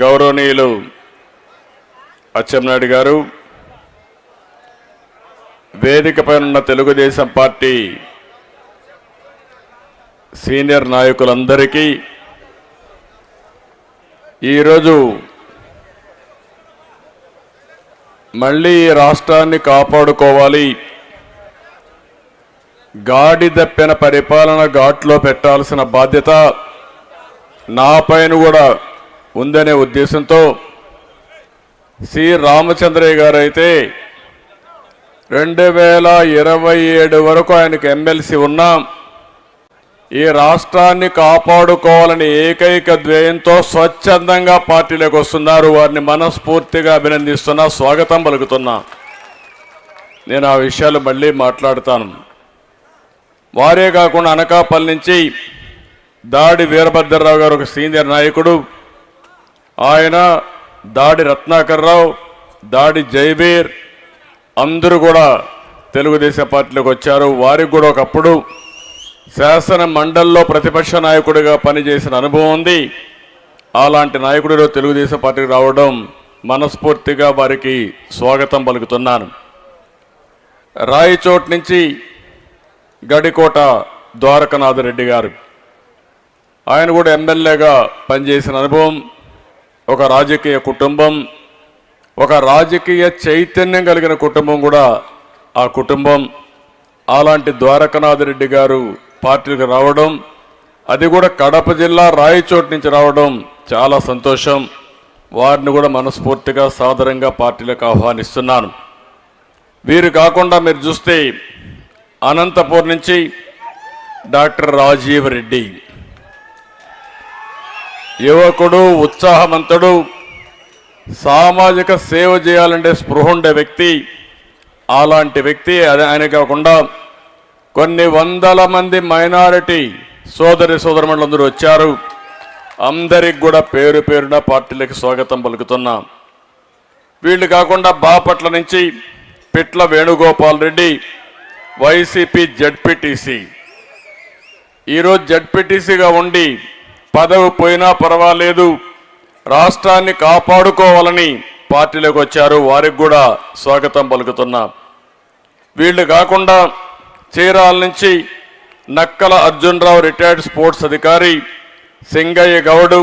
గౌరవనీయులు అచ్చెన్నాయుడు గారు వేదికపై ఉన్న తెలుగుదేశం పార్టీ సీనియర్ నాయకులందరికీ ఈరోజు మళ్ళీ ఈ రాష్ట్రాన్ని కాపాడుకోవాలి. గాడి దప్పిన పరిపాలన ఘాట్లో పెట్టాల్సిన బాధ్యత నాపైన కూడా ఉందనే ఉద్దేశంతో సి. రామచంద్రయ్య గారు అయితే రెండు వేల ఇరవై ఏడు వరకు ఆయనకు ఎమ్మెల్సీ ఉన్నాం. ఈ రాష్ట్రాన్ని కాపాడుకోవాలని ఏకైక ధ్యేయంతో స్వచ్ఛందంగా పార్టీలోకి వస్తున్నారు. వారిని మనస్ఫూర్తిగా అభినందిస్తున్నా స్వాగతం పలుకుతున్నా. నేను ఆ విషయాలు మళ్ళీ మాట్లాడతాను. వారే కాకుండా అనకాపల్లి నుంచి దాడి వీరభద్రరావు గారు ఒక సీనియర్ నాయకుడు ఆయన దాడి రత్నాకర్ రావు దాడి జైవీర్ అందరూ కూడా తెలుగుదేశం పార్టీలోకి వచ్చారు. వారికి కూడా ఒకప్పుడు శాసన మండలిలో ప్రతిపక్ష నాయకుడిగా పనిచేసిన అనుభవం ఉంది. అలాంటి నాయకుడిలో తెలుగుదేశం పార్టీకి రావడం మనస్ఫూర్తిగా వారికి స్వాగతం పలుకుతున్నాను. రాయచోట్ నుంచి గడికోట ద్వారకనాథరెడ్డి గారు. ఆయన కూడా ఎమ్మెల్యేగా పనిచేసిన అనుభవం ఒక రాజకీయ కుటుంబం ఒక రాజకీయ చైతన్యం కలిగిన కుటుంబం కూడా ఆ కుటుంబం. అలాంటి ద్వారకనాథరెడ్డి గారు పార్టీకి రావడం అది కూడా కడప జిల్లా రాయచోటు నుంచి రావడం చాలా సంతోషం. వారిని కూడా మనస్ఫూర్తిగా సాదరంగా పార్టీలకు ఆహ్వానిస్తున్నాను. వీరు కాకుండా మీరు చూస్తే అనంతపూర్ నుంచి డాక్టర్ రాజీవ్ రెడ్డి. యువకుడు ఉత్సాహవంతుడు సామాజిక సేవ చేయాలంటే స్పృహ ఉండే వ్యక్తి అలాంటి వ్యక్తి ఆయన కాకుండా కొన్ని వందల మంది మైనారిటీ సోదరి సోదరులందరూ వచ్చారు. అందరికి కూడా పేరు పేరున పార్టీలకు స్వాగతం పలుకుతున్నాం. వీళ్ళు కాకుండా బాపట్ల నుంచి పిట్ల వేణుగోపాల్ రెడ్డి వైసీపీ జడ్పీటీసీ. ఈరోజు జడ్పీటీసీగా ఉండి పదవి పోయినా పర్వాలేదు. రాష్ట్రాన్ని కాపాడుకోవాలని పార్టీలోకి వచ్చారు. వారికి కూడా స్వాగతం పలుకుతున్నా. వీళ్ళు కాకుండా చీరాల నుంచి నక్కల అర్జునరావు రిటైర్డ్ స్పోర్ట్స్ అధికారి సింగయ్య గౌడు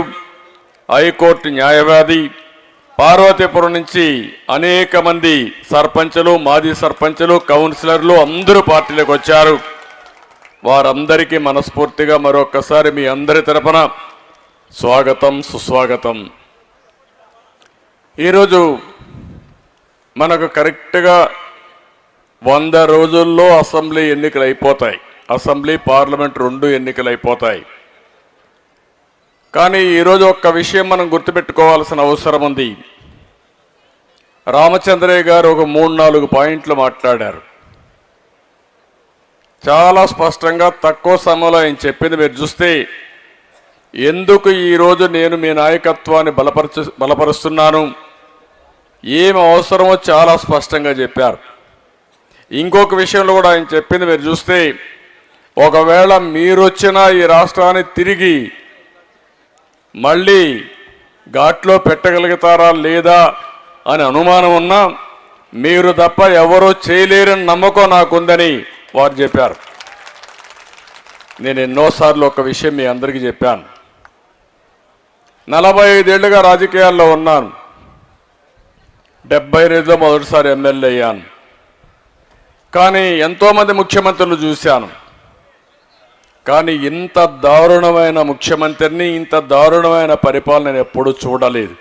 హైకోర్టు న్యాయవాది పార్వతీపురం నుంచి అనేక మంది సర్పంచులు మాజీ సర్పంచులు కౌన్సిలర్లు అందరూ పార్టీలోకి వచ్చారు. వారందరికీ మనస్ఫూర్తిగా మరొక్కసారి మీ అందరి తరపున స్వాగతం సుస్వాగతం. ఈరోజు మనకు కరెక్ట్గా వంద రోజుల్లో అసెంబ్లీ ఎన్నికలు అయిపోతాయి అసెంబ్లీ పార్లమెంట్ రెండు ఎన్నికలు అయిపోతాయి కానీ ఈరోజు ఒక్క విషయం మనం గుర్తుపెట్టుకోవాల్సిన అవసరం ఉంది. రామచంద్రయ్య గారు ఒక మూడు నాలుగు పాయింట్లు మాట్లాడారు. చాలా స్పష్టంగా తక్కువ సమయంలో ఆయన చెప్పింది మీరు చూస్తే ఎందుకు ఈరోజు నేను మీ నాయకత్వాన్ని బలపరచు బలపరుస్తున్నాను? ఏం అవసరమో చాలా స్పష్టంగా చెప్పారు. ఇంకొక విషయంలో కూడా ఆయన చెప్పింది మీరు చూస్తే ఒకవేళ మీరు ఈ రాష్ట్రాన్ని తిరిగి మళ్ళీ ఘాట్లో పెట్టగలుగుతారా లేదా అని అనుమానం ఉన్నా మీరు తప్ప ఎవరూ చేయలేరని నమ్మకం నాకుందని వారు చెప్పారు. నేను ఎన్నోసార్లు ఒక విషయం మీ అందరికీ చెప్పాను. నలభై ఐదేళ్ళుగా రాజకీయాల్లో ఉన్నాను. డెబ్బై ఐదులో మొదటిసారి ఎమ్మెల్యే అయ్యాను. కానీ ఎంతోమంది ముఖ్యమంత్రులు చూశాను. కానీ ఇంత దారుణమైన ముఖ్యమంత్రిని ఇంత దారుణమైన పరిపాలన నేను ఎప్పుడూ చూడలేదు.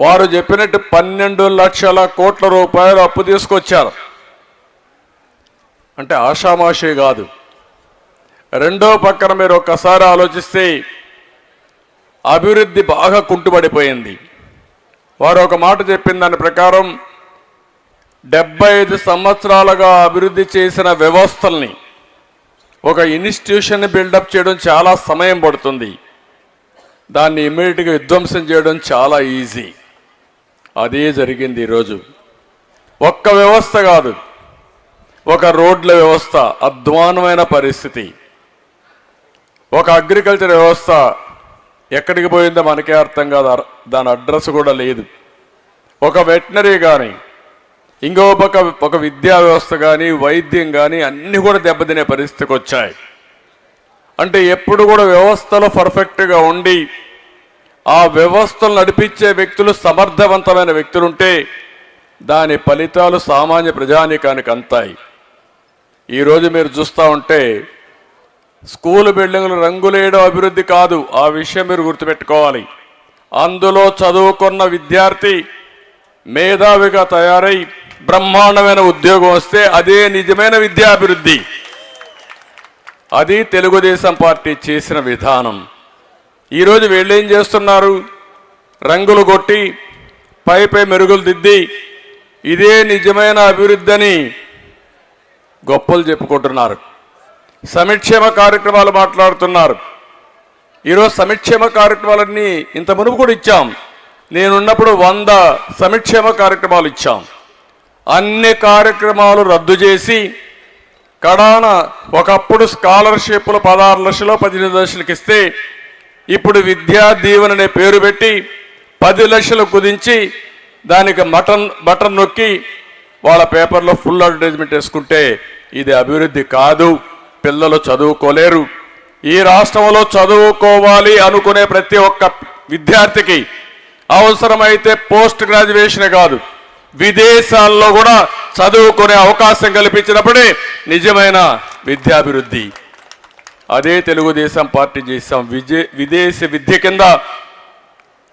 వారు చెప్పినట్టు పన్నెండు లక్షల కోట్ల రూపాయలు అప్పు తీసుకొచ్చారు. అంటే ఆషామాషే కాదు. రెండో పక్కన మీరు ఒక్కసారి ఆలోచిస్తే అభివృద్ధి బాగా కుంటుపడిపోయింది వారు ఒక మాట చెప్పిన దాని ప్రకారం డెబ్బై ఐదు సంవత్సరాలుగా అభివృద్ధి చేసిన వ్యవస్థల్ని ఒక ఇన్స్టిట్యూషన్ బిల్డప్ చేయడం చాలా సమయం పడుతుంది. దాన్ని ఇమ్మీడియట్గా విధ్వంసం చేయడం చాలా ఈజీ. అదే జరిగింది ఈరోజు. ఒక్క వ్యవస్థ కాదు. ఒక రోడ్ల వ్యవస్థ అధ్వానమైన పరిస్థితి. ఒక అగ్రికల్చర్ వ్యవస్థ ఎక్కడికి పోయిందో మనకే అర్థం కాదు దాని అడ్రస్ కూడా లేదు. ఒక వెటనరీ కానీ ఇంకో పక్క ఒక విద్యా వ్యవస్థ కానీ వైద్యం కానీ అన్నీ కూడా దెబ్బతినే పరిస్థితికి వచ్చాయి. అంటే ఎప్పుడు కూడా వ్యవస్థలో పర్ఫెక్ట్గా ఉండి ఆ వ్యవస్థలు నడిపించే వ్యక్తులు సమర్థవంతమైన వ్యక్తులుంటే దాని ఫలితాలు సామాన్య ప్రజానీకానికి అంతాయి. ఈరోజు మీరు చూస్తూ ఉంటే స్కూల్ బిల్డింగ్లు రంగులేయడం అభివృద్ధి కాదు. ఆ విషయం మీరు గుర్తుపెట్టుకోవాలి. అందులో చదువుకున్న విద్యార్థి మేధావిగా తయారై బ్రహ్మాండమైన ఉద్యోగం వస్తే అదే నిజమైన విద్యాభివృద్ధి. అది తెలుగుదేశం పార్టీ చేసిన విధానం. ఈరోజు వీళ్ళు ఏం చేస్తున్నారు? రంగులు కొట్టి పై పై మెరుగులు దిద్ది ఇదే నిజమైన అభివృద్ధి అని గొప్పలు చెప్పుకుంటున్నారు. సమిక్షేమ కార్యక్రమాలు మాట్లాడుతున్నారు. ఈరోజు సమిక్షేమ కార్యక్రమాలన్నీ ఇంత మునుపు కూడా ఇచ్చాం. నేనున్నప్పుడు వంద సమిక్షేమ కార్యక్రమాలు ఇచ్చాం. అన్ని కార్యక్రమాలు రద్దు చేసి కడాన ఒకప్పుడు స్కాలర్షిప్లు పదహారు లక్షలు పదిహేను లక్షలకు ఇస్తే ఇప్పుడు విద్యా దీవెన అనే పేరు పెట్టి పది లక్షలు కుదించి దానికి మటన్ బటన్ నొక్కి వాళ్ళ పేపర్లో ఫుల్ అడ్వర్టైజ్మెంట్ వేసుకుంటే ఇది అభివృద్ధి కాదు. పిల్లలు చదువుకోలేరు. ఈ రాష్ట్రంలో చదువుకోవాలి అనుకునే ప్రతి ఒక్క విద్యార్థికి అవసరమైతే పోస్ట్ గ్రాడ్యుయేషన్ కాదు. విదేశాల్లో కూడా చదువుకునే అవకాశం కల్పించినప్పుడే నిజమైన విద్యాభివృద్ధి. అదే తెలుగుదేశం పార్టీ చేశాం. విజయ విదేశీ విద్య కింద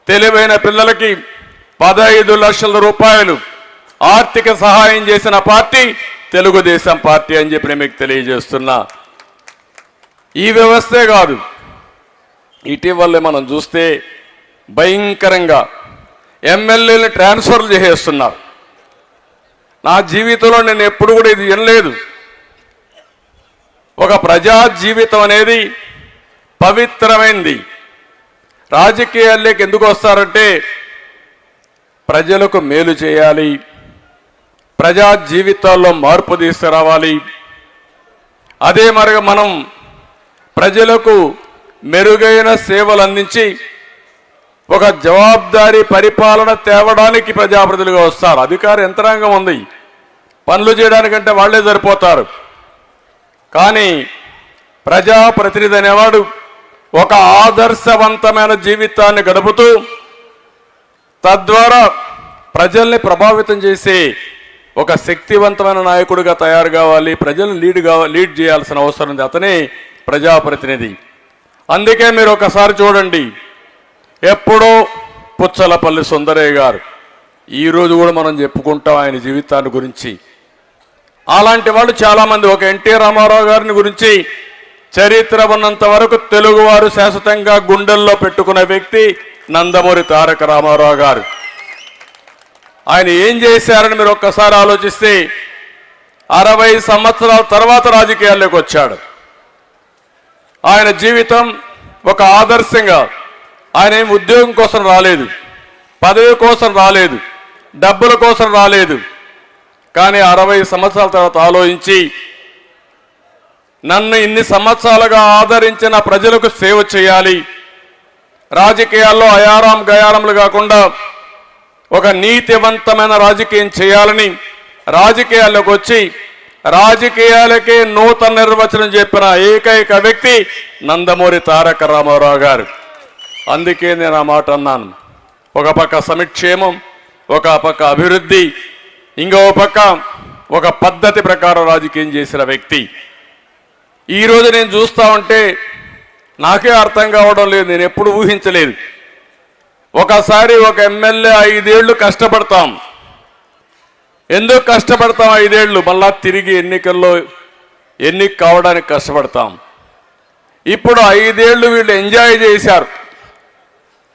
తెలివైన పిల్లలకి పదహైదు లక్షల రూపాయలు ఆర్థిక సహాయం చేసిన పార్టీ తెలుగుదేశం పార్టీ అని చెప్పి నేను మీకు తెలియజేస్తున్నా. ఈ వ్యవస్థే కాదు ఇటీవలే మనం చూస్తే భయంకరంగా ఎమ్మెల్యేలు ట్రాన్స్ఫర్లు చేసేస్తున్నారు. నా జీవితంలో నేను ఎప్పుడు కూడా ఇది వినలేదు. ఒక ప్రజా జీవితం అనేది పవిత్రమైంది. రాజకీయాల్లోకి ఎందుకు వస్తారంటే ప్రజలకు మేలు చేయాలి. ప్రజా జీవితాల్లో మార్పు తీసుకురావాలి అదే మరి మనం ప్రజలకు మెరుగైన సేవలు అందించి ఒక జవాబుదారీ పరిపాలన తేవడానికి ప్రజాప్రతినిధులుగా వస్తారు. అధికార యంత్రాంగం ఉంది. పనులు చేయడానికంటే వాళ్ళే సరిపోతారు. కానీ ప్రజాప్రతినిధి అనేవాడు ఒక ఆదర్శవంతమైన జీవితాన్ని గడుపుతూ తద్వారా ప్రజల్ని ప్రభావితం చేసే ఒక శక్తివంతమైన నాయకుడిగా తయారు కావాలి ప్రజలను లీడ్ కావ లీడ్ చేయాల్సిన అవసరం ఉంది. అతనే ప్రజాప్రతినిధి. అందుకే మీరు ఒకసారి చూడండి. ఎప్పుడో పుచ్చలపల్లి సుందరయ్య గారు ఈరోజు కూడా మనం చెప్పుకుంటాం ఆయన జీవితాన్ని గురించి. అలాంటి వాళ్ళు చాలామంది. ఒక ఎన్టీ రామారావు గారిని గురించి చరిత్ర ఉన్నంత వరకు తెలుగువారు శాశ్వతంగా గుండెల్లో పెట్టుకున్న వ్యక్తి నందమూరి తారక రామారావు గారు. ఆయన ఏం చేశారని మీరు ఒక్కసారి ఆలోచిస్తే అరవై సంవత్సరాల తర్వాత రాజకీయాల్లోకి వచ్చాడు. ఆయన జీవితం ఒక ఆదర్శంగా ఆయన ఏం ఉద్యోగం కోసం రాలేదు పదవి కోసం రాలేదు డబ్బుల కోసం రాలేదు. కానీ అరవై సంవత్సరాల తర్వాత ఆలోచించి నన్ను ఇన్ని సంవత్సరాలుగా ఆదరించిన ప్రజలకు సేవ చేయాలి. రాజకీయాల్లో అయారాం గయారంలు కాకుండా ఒక నీతివంతమైన రాజకీయం చేయాలని రాజకీయాల్లోకి వచ్చి రాజకీయాలకే నూతన నిర్వచనం చెప్పిన ఏకైక వ్యక్తి నందమూరి తారక రామారావు గారు. అందుకే నేను ఆ మాట అన్నాను. ఒక పక్క సమిక్షేమం ఒక పక్క అభివృద్ధి ఇంకో పక్క ఒక పద్ధతి ప్రకారం రాజకీయం చేసిన వ్యక్తి. ఈరోజు నేను చూస్తా ఉంటే నాకే అర్థం కావడం లేదు నేను ఎప్పుడు ఊహించలేదు. ఒకసారి ఒక ఎమ్మెల్యే ఐదేళ్ళు కష్టపడతాం. ఎందుకు కష్టపడతాం ఐదేళ్ళు? మళ్ళా తిరిగి ఎన్నికల్లో ఎన్నిక కావడానికి కష్టపడతాం. ఇప్పుడు ఐదేళ్ళు వీళ్ళు ఎంజాయ్ చేశారు.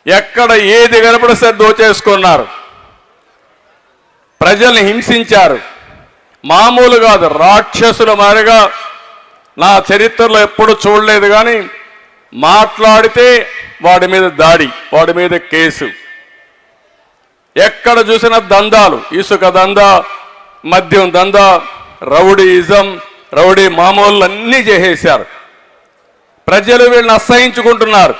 ఎక్కడ ఏది కనపడిస్తే దోచేసుకున్నారు. ప్రజల్ని హింసించారు. మామూలు కాదు రాక్షసుల మారిగా నా చరిత్రలో ఎప్పుడు చూడలేదు కానీ మాట్లాడితే వాడి మీద దాడి వాడి మీద కేసు. ఎక్కడ చూసినా దందాలు ఇసుక దందా మద్యం దందా రౌడీయిజం రౌడీ మామూలు అన్నీ చేసేశారు. ప్రజలు వీళ్ళని అసహించుకుంటున్నారు.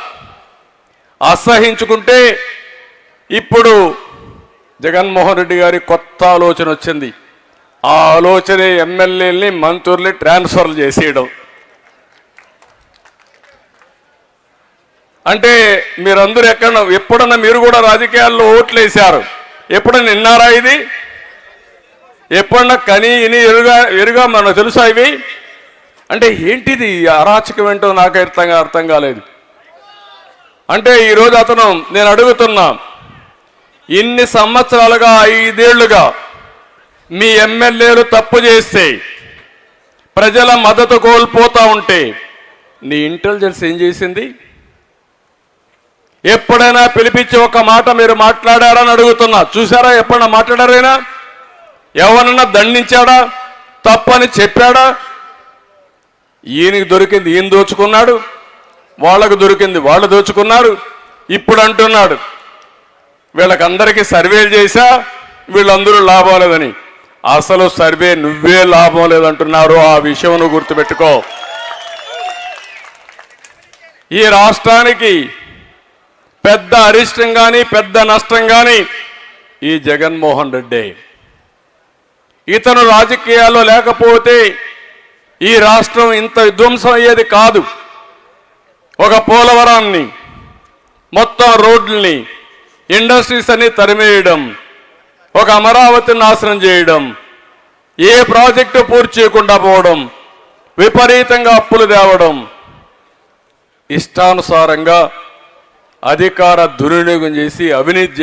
అసహించుకుంటే ఇప్పుడు జగన్మోహన్ రెడ్డి గారి కొత్త ఆలోచన వచ్చింది. ఆ ఆలోచనే ఎమ్మెల్యేలని మంత్రుల్ని ట్రాన్స్ఫర్లు చేసేయడం. అంటే మీరందరూ ఎక్కడ ఎప్పుడన్నా మీరు కూడా రాజకీయాల్లో ఓట్లు వేశారు ఎప్పుడన్నా విన్నారా ఇది? ఎప్పుడన్నా కని ఇని ఎరుగా ఎరుగా మనకు తెలుసా ఇవి? అంటే ఏంటిది అరాచకం ఏంటో నాకు అర్థం అర్థం కాలేదు. అంటే ఈరోజు అతను నేను అడుగుతున్నా ఇన్ని సంవత్సరాలుగా ఐదేళ్ళుగా మీ ఎమ్మెల్యేలు తప్పు చేస్తే ప్రజల మద్దతు కోల్పోతూ ఉంటే నీ ఇంటెలిజెన్స్ ఏం చేసింది? ఎప్పుడైనా పిలిపించి ఒక మాట మీరు మాట్లాడారని అడుగుతున్నా. చూసారా ఎప్పుడైనా మాట్లాడారైనా ఎవరన్నా దండించాడా? తప్పని చెప్పాడా? ఈయనకి దొరికింది ఈయన దోచుకున్నాడు. వాళ్ళకు దొరికింది వాళ్ళు దోచుకున్నారు. ఇప్పుడు అంటున్నాడు వీళ్ళకందరికీ సర్వేలు చేశా వీళ్ళందరూ లాభం లేదని. అసలు సర్వే నువ్వే లాభం లేదంటున్నారు. ఆ విషయం గుర్తుపెట్టుకో. ఈ రాష్ట్రానికి పెద్ద అరిష్టం కానీ పెద్ద నష్టం కానీ ఈ జగన్మోహన్ రెడ్డి. ఇతను రాజకీయాల్లో లేకపోతే ఈ రాష్ట్రం ఇంత విధ్వంసం అయ్యేది కాదు. ఒక పోలవరాన్ని మొత్తం రోడ్లని ఇండస్ట్రీస్ అన్ని తరిమేయడం ఒక అమరావతిని నాశనం చేయడం ఏ ప్రాజెక్టు పూర్తి చేయకుండా పోవడం విపరీతంగా అప్పులు తేవడం ఇష్టానుసారంగా అధికార దుర్వినియోగం చేసి అవినీతి